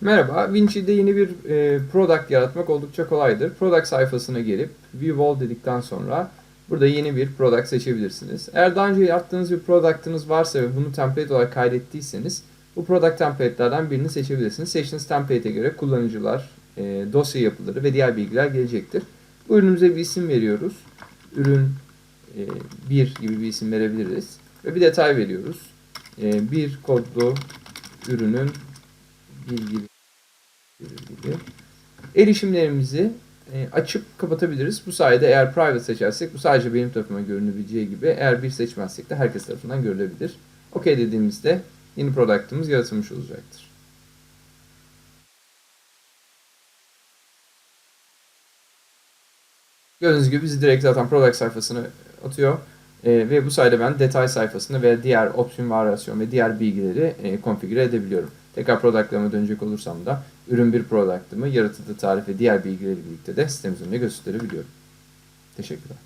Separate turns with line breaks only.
Merhaba, Vinci'de yeni bir e, product yaratmak oldukça kolaydır. Product sayfasına gelip View All dedikten sonra burada yeni bir product seçebilirsiniz. Eğer daha önce yaptığınız bir product'ınız varsa ve bunu template olarak kaydettiyseniz bu product template'lerden birini seçebilirsiniz. Seçtiğiniz template'e göre kullanıcılar, e, dosya yapıları ve diğer bilgiler gelecektir. Bu ürünümüze bir isim veriyoruz. Ürün 1 gibi bir isim verebiliriz. Ve bir detay veriyoruz. E, bir kodlu ürünün bilgileri gibi. Erişimlerimizi e, açıp kapatabiliriz. Bu sayede eğer private seçersek bu sadece benim tarafıma görünebileceği gibi eğer bir seçmezsek de herkes tarafından görülebilir. OK dediğimizde yeni product'ımız yaratılmış olacaktır. Gördüğünüz gibi bizi direkt zaten product sayfasına atıyor. E, ve bu sayede ben detay sayfasını ve diğer opsiyon varyasyon ve diğer bilgileri e, konfigüre edebiliyorum. Tekrar product'larıma dönecek olursam da ürün bir product'ımı yaratıldığı tarih ve diğer bilgileri birlikte de sitemizin önüne gösterebiliyorum. Teşekkürler.